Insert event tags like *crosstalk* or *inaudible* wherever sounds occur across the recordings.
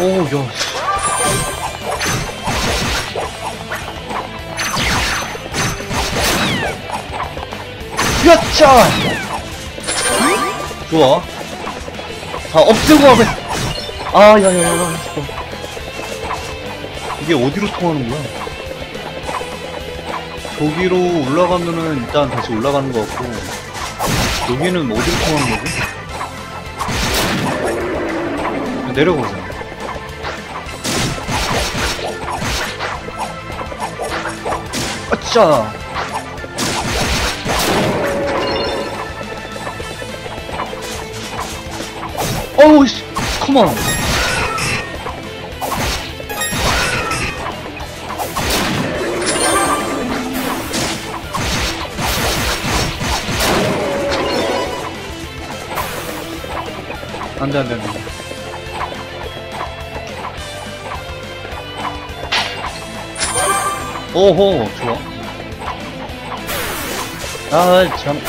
오, 야. 야차! 좋아. 다 없애고 하면. 아, 야, 야, 야, 야. 잠깐. 이게 어디로 통하는 거야? 저기로 올라가면은 일단 다시 올라가는 것 같고. 여기는 어디로 통하는 거지? 내려보자. 아짜! 어우, 씨, 컴온! 안 돼, 안 돼, 안 돼. 오호, 좋아. 아, 참.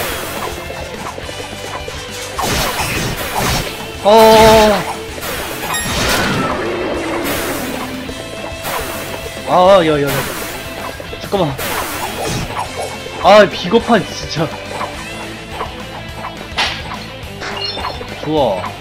어. 아, 야, 야, 야. 잠깐만. 아, 비겁한, 진짜. 좋아.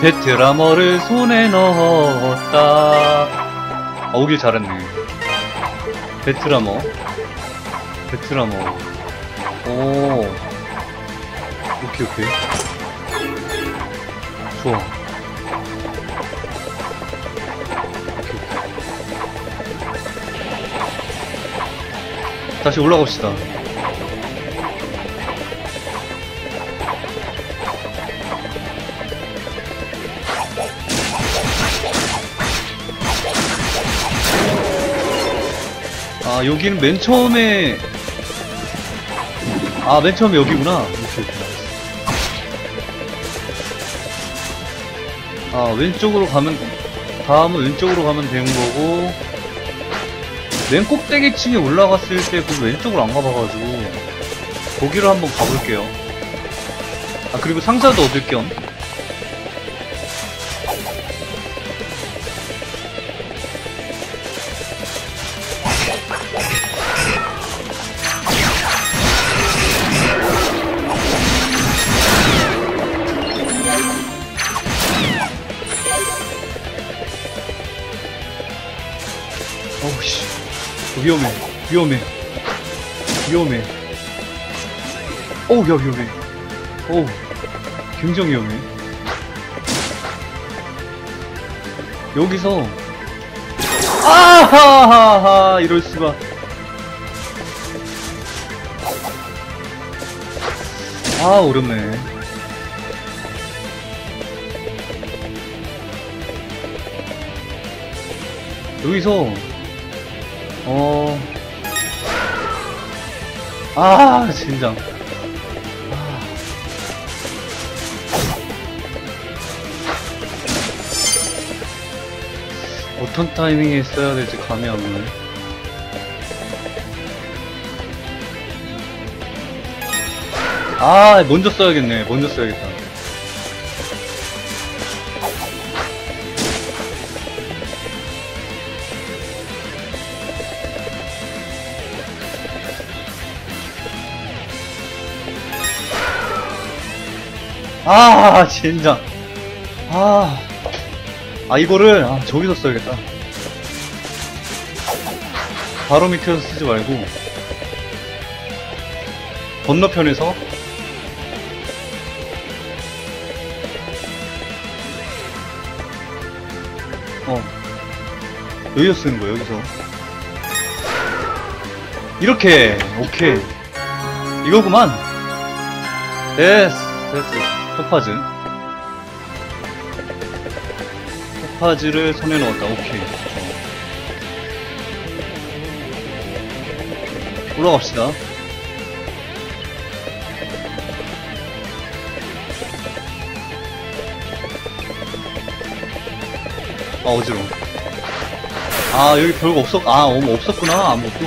베트라머를 손에 넣었다. 아, 오길 잘했네. 베트라머. 베트라머. 오. 오케이, 오케이. 좋아. 오케이. 다시 올라갑시다. 아, 여기는 맨 처음에, 아, 맨 처음에 여기구나. 아, 왼쪽으로 가면, 다음은 왼쪽으로 가면 되는 거고, 맨 꼭대기 층에 올라갔을 때 그 왼쪽으로 안 가봐가지고, 거기로 한번 가볼게요. 아, 그리고 상자도 얻을 겸. 위험해. 위험해. 위험해. 어우 야 위험해. 어우 굉장히 위험해. 여기서 아하하하 이럴 수가. 아 어렵네. 여기서 어. 아, 진짜. 아. 어떤 타이밍에 써야 될지 감이 안 오네. 아, 먼저 써야겠네. 먼저 써야겠다. 아, 진짜. 아. 아, 이거를, 아, 저기서 써야겠다. 바로 밑에서 쓰지 말고. 건너편에서 어 여기서 쓰는 거예요 여기서 이렇게 오케이 이거구만 됐어 됐어 토파즈 토파즈를 손에 넣었다. 오케이. 올라갑시다. 아 어지러워. 아 여기 별거 없었 아 어, 없었구나 아무것도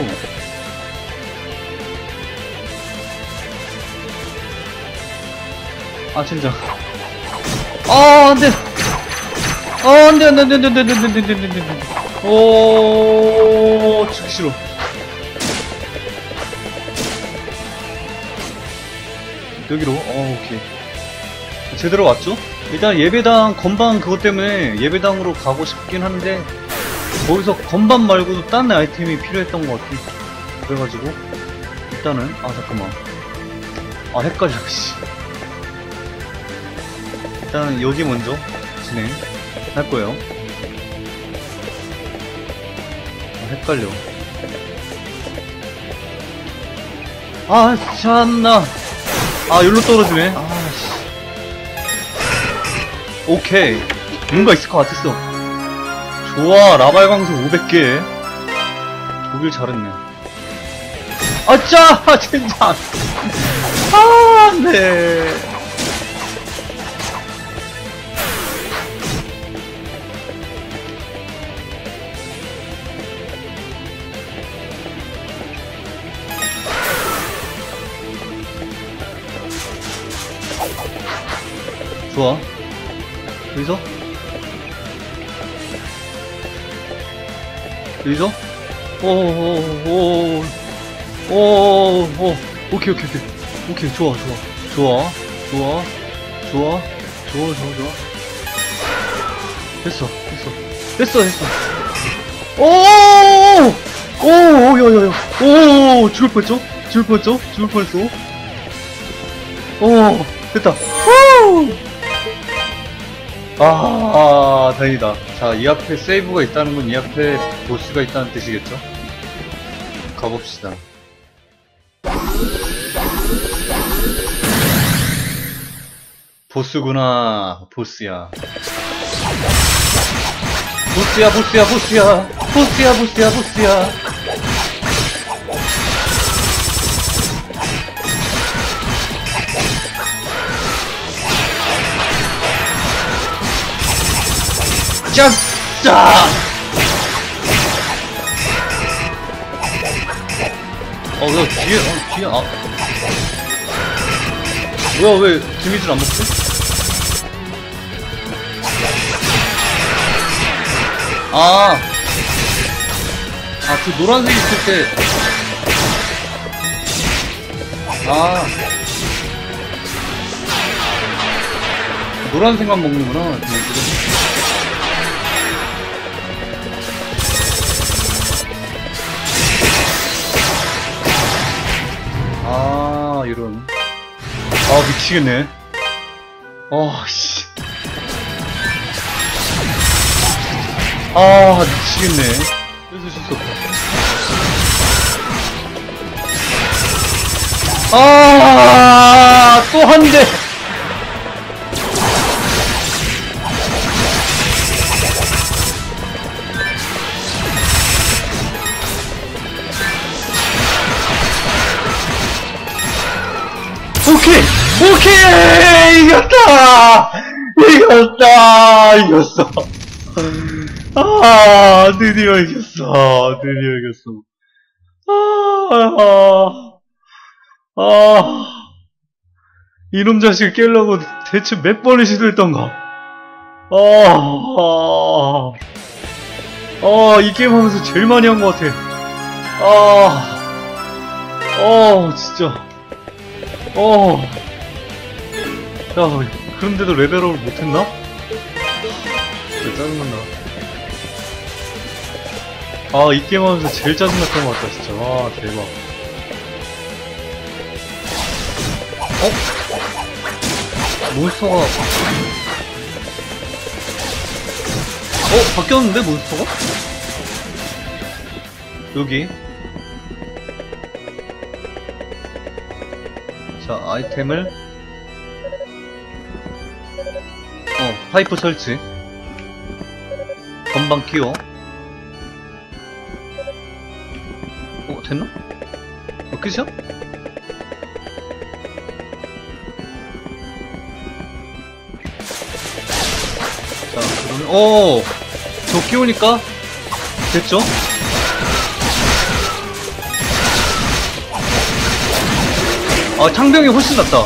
아 진짜. 아 안돼. 아 안돼 안돼 안돼 안돼 안돼 안돼 안돼 안돼 안돼 안돼. 오 죽기 싫어 여기로. 어 오케이. 제대로 왔죠? 일단 예배당 건반 그것 때문에 예배당으로 가고 싶긴 한데 거기서 건반 말고도 딴 아이템이 필요했던 것 같아. 그래가지고 일단은 아 잠깐만. 아 헷갈려 씨 일단 여기 먼저 진행 할 거예요. 아, 헷갈려. 아 참나. 아 여기로 떨어지네. 아 씨. 오케이. 뭔가 있을 것 같았어. 좋아 라발 광수 500개. 보길 잘했네. 아짜 *laughs* 진짜. 아 네. 좋아 여기서 여기서 오오오오오오 오케이 오케이 오케이 오케이 좋아 좋아 좋아 좋아 좋아 좋아 좋아 좋아 됐어 됐어 됐어 됐어 오오오오야야야 오 죽을 뻔했죠 죽을 뻔했죠 죽을 뻔했어 오 됐다 후! 아, 아, 다행이다. 자, 이 앞에 세이브가 있다는 건 이 앞에 보스가 있다는 뜻이겠죠? 가봅시다. 보스구나, 보스야. 보스야, 보스야, 보스야. 보스야, 보스야, 보스야. 짠짜! 어, 왜 뒤에, 어, 뒤에, 아. 뭐야, 왜 데미지를 안 먹지? 아. 아, 그 노란색 있을 때. 아. 노란색만 먹는구나, 이런. 아, 미치겠네. 아, 씨. 아, 미치겠네. 그래서 실수 없다. 아, 또 한 대! 오케이! 오케이! 이겼다! 이겼다! 이겼어! 아, 드디어 이겼어. 드디어 이겼어. 아, 아, 아. 이놈 자식을 깨려고 대체 몇 번을 시도했던가. 아, 아, 아, 이 게임 하면서 제일 많이 한 것 같아. 아, 어, 진짜. 어. 야, 그런데도 레벨업을 못했나? 진짜 짜증난다. 아, 이 게임 하면서 제일 짜증났던 것 같다, 진짜. 와, 대박. 어? 몬스터가 어? 바뀌었는데 몬스터가? 여기 자 아이템을 어 파이프 설치 건방 끼워 어 됐나? 어 끝이야? 자 그러면 어저 끼우니까 됐죠? 아 창병이 훨씬 낫다.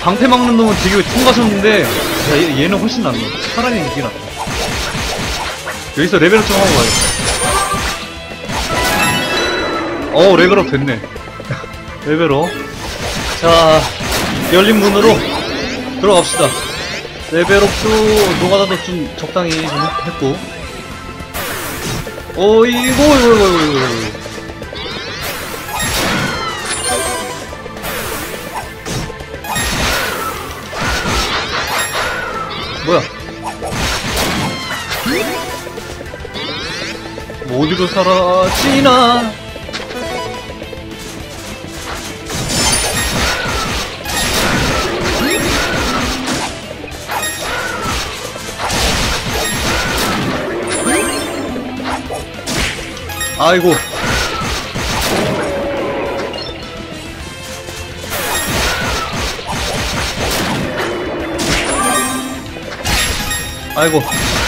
방패 막는 놈은 되게 통과하셨는데 야, 얘, 얘는 훨씬 낫네. 차라리 이게 낫다. 여기서 레벨업 좀 하고 가야겠다. 어 레벨업 됐네. *laughs* 레벨업. 자 열린 문으로 들어갑시다. 레벨업도 노가다도 좀 적당히 좀 했고. 어이구 이거 이거 이거 어디로 사라지나? 아이고. 아이고.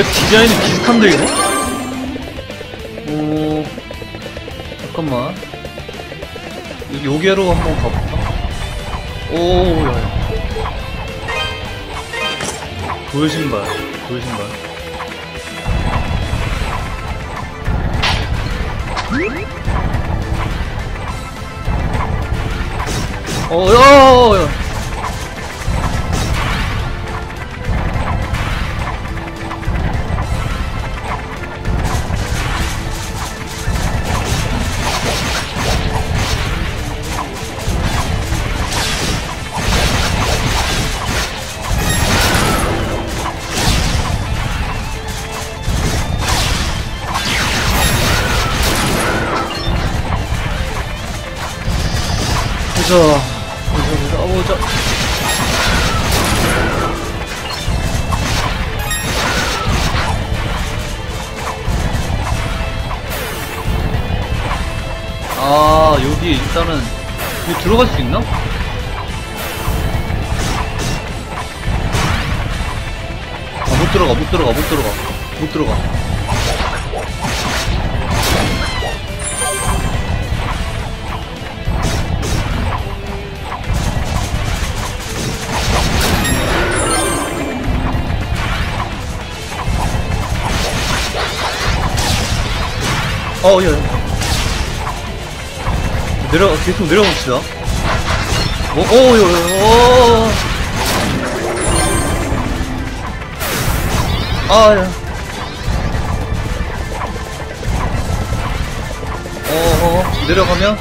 왜 디자인이 비슷한데 이거? 오 잠깐만 요게로 한번 가볼까? 오 야. 돌신발 돌신발 어, 야, 못 들어가. 어, 예. 내려, 계속 내려봅시다. 오, 오, 요, 오. 아, 야. 내려가면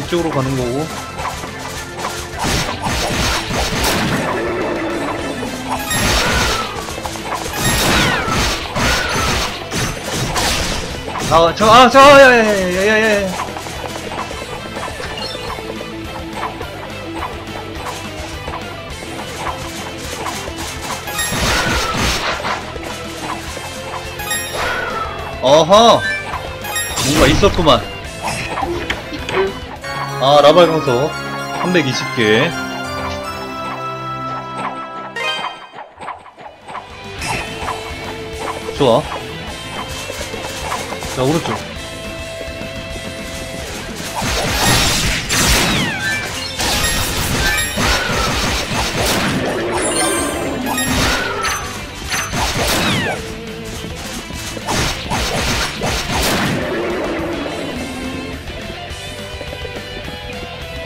이쪽으로 가는 거고. 아, 저, 아, 저, 야, 야, 야, 야, 야, 야. 어허! 뭔가 있었구만. 아, 라발 강서 320개. 좋아. 자, 오른쪽.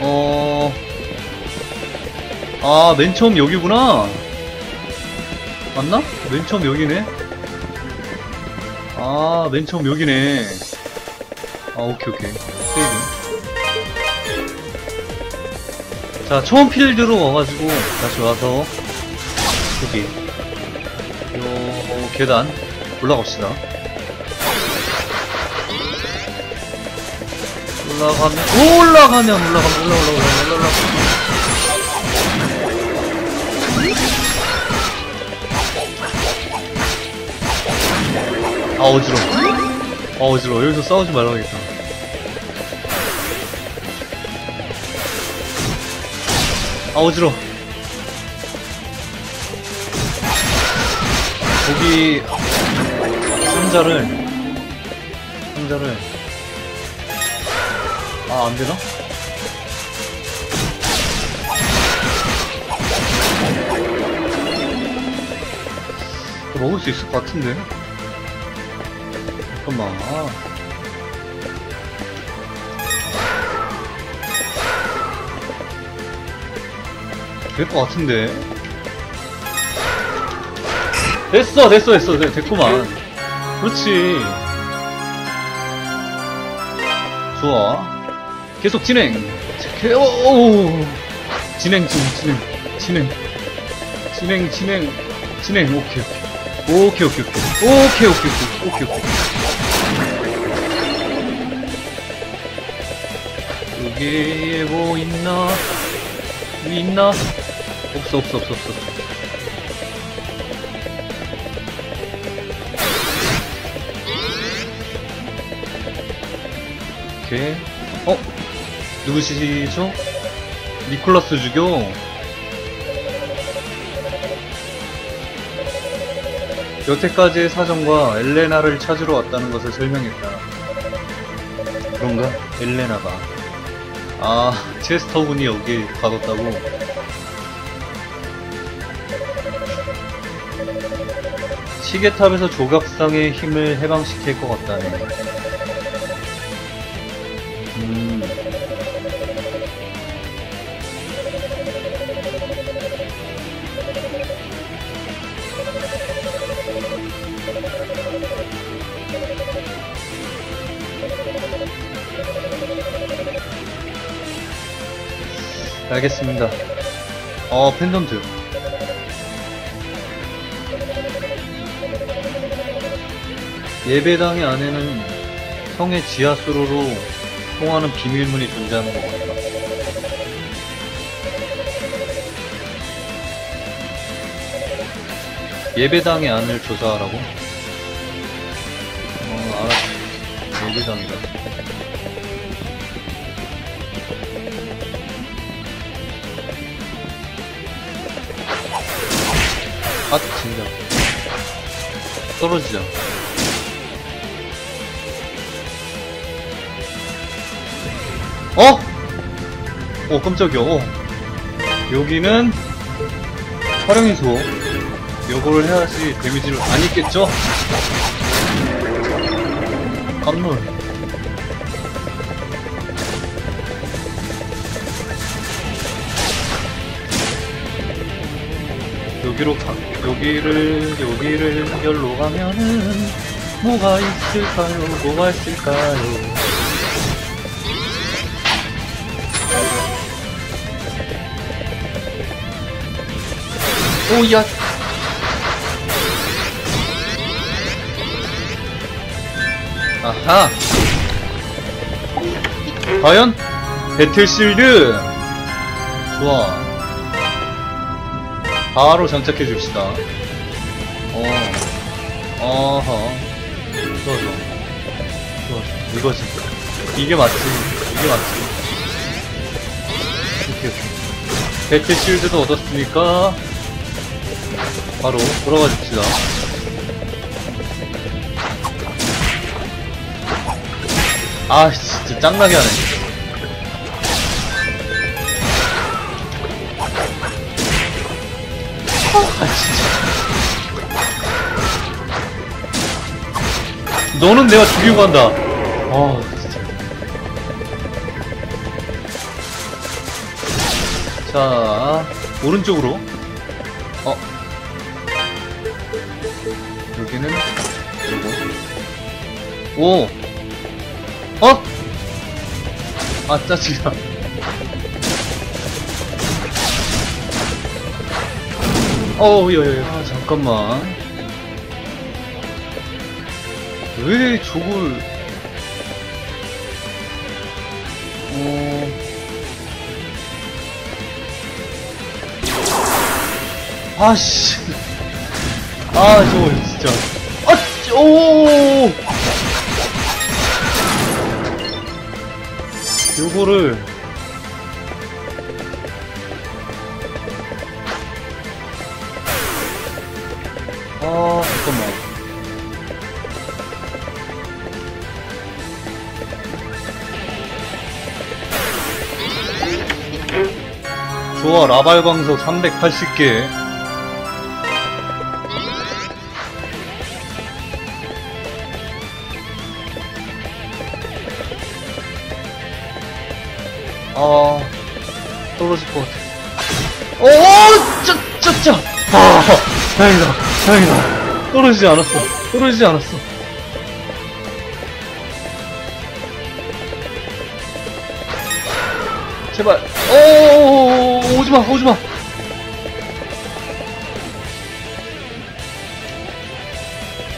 어... 아, 맨 처음 여기구나. 맞나? 맨 처음 여기네. 아, 맨 처음 여기네. 아, 오케이, 오케이. 세이브. 자, 처음 필드로 와가지고, 다시 와서, 여기. 요, 계단, 올라갑시다. 올라가면, 올라가면, 올라가면, 올라, 올라, 올라, 올라, 올라. 아, 어지러워. 아, 어지러워. 여기서 싸우지 말아야겠다. 아, 어지러워. 거기, 상자를, 상자를, 아, 안 되나? 먹을 수 있을 것 같은데? 잠깐만. 아. 될것 같은데? 됐어, 됐어, 됐어, 됐, 됐구만. 그렇지. 좋아. 계속 진행. 개- 오, 오. 진행 중, 진행, 진행. 진행, 진행, 진행. 오케이, 오케이. 오케이, 오케이, 오케이. 오케이, 오케이, 오케이, 오케이. 여기에 뭐 있나? 있나? 없어, 없어, 없어, 없어. 오케이. 어? 누구시죠? 니콜라스 주교? 여태까지의 사정과 엘레나를 찾으러 왔다는 것을 설명했다. 그런가? 엘레나가. 아, 체스터군이 여기 가뒀다고? 시계탑에서 조각상의 힘을 해방시킬 것 같다네. 알겠습니다. 어, 팬덤트. 예배당의 안에는 성의 지하수로로 통하는 비밀문이 존재하는 것 같다. 예배당의 안을 조사하라고? 어, 알았어. 예배당이다. 아, 진짜. 떨어지자. 어? 어, 깜짝이야. 어. 여기는 촬영이소. 요거를 해야지 데미지를 안 입겠죠? 깜놀. 여기로 가, 여기를, 여기를 열로 가면은 뭐가 있을까요? 뭐가 있을까요? 오야. 아하. 과연 배틀실드. 좋아. 바로 장착해 줍시다. 어. 어허. 좋아, 좋아. 좋아, 좋아. 이거지. 이게 맞지. 이게 맞지. 오케이, 오케이. 배틀실드도 얻었으니까 바로 돌아가 줍시다. 아 진짜 짱나게 하네. 아, 진짜. 너는 내가 죽이고 간다. 아, 진짜. 자, 오른쪽으로. 어. 여기는 저거. 오. 어? 아, 짜증나. 어우 야야야 아, 잠깐만. 왜 저걸 어... 아씨. 아, 아 저거 진짜. 아 오! 요거를 와 라발 광석 380개. 아 떨어질 것 같아. 어, 오오 짜짜짜! 아 다행이다 다행이다. 떨어지지 않았어 떨어지지 않았어. 제발. 오 오지마 오지마.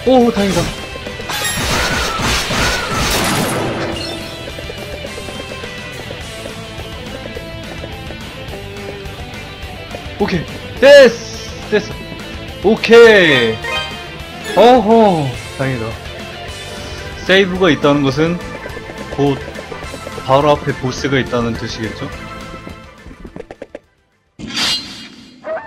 오 다행이다. 오케이. 됐어 됐어 오케이. 어허 다행이다. 세이브가 있다는 것은 곧 바로 앞에 보스가 있다는 뜻이겠죠?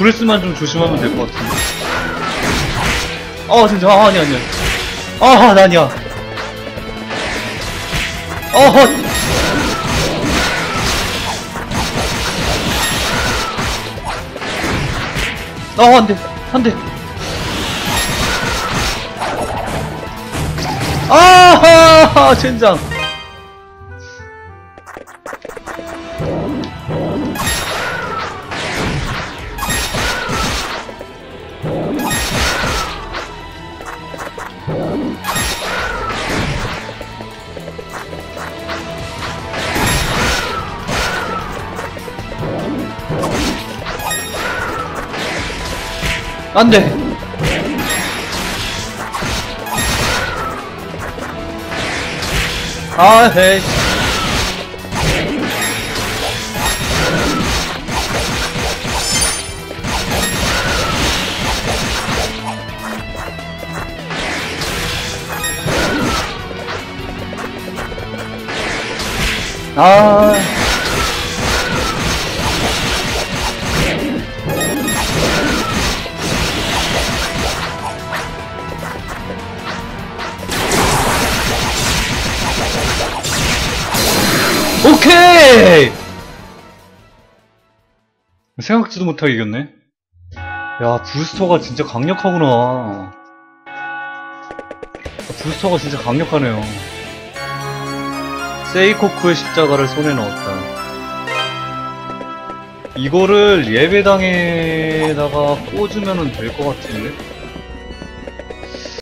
브레스만 좀 조심하면 될 것 같은데. 어, 진짜. 아, 아니, 아니. 아, 아, 나 아니야. 어허! 아, 어, 안 돼. 안 돼. 아하! 젠장. 안돼. 아헤 아. 네. 생각지도 못하게 이겼네. 야 부스터가 진짜 강력하구나. 부스터가 진짜 강력하네요. 세이코쿠의 십자가를 손에 넣었다. 이거를 예배당에다가 꽂으면 될 것 같은데?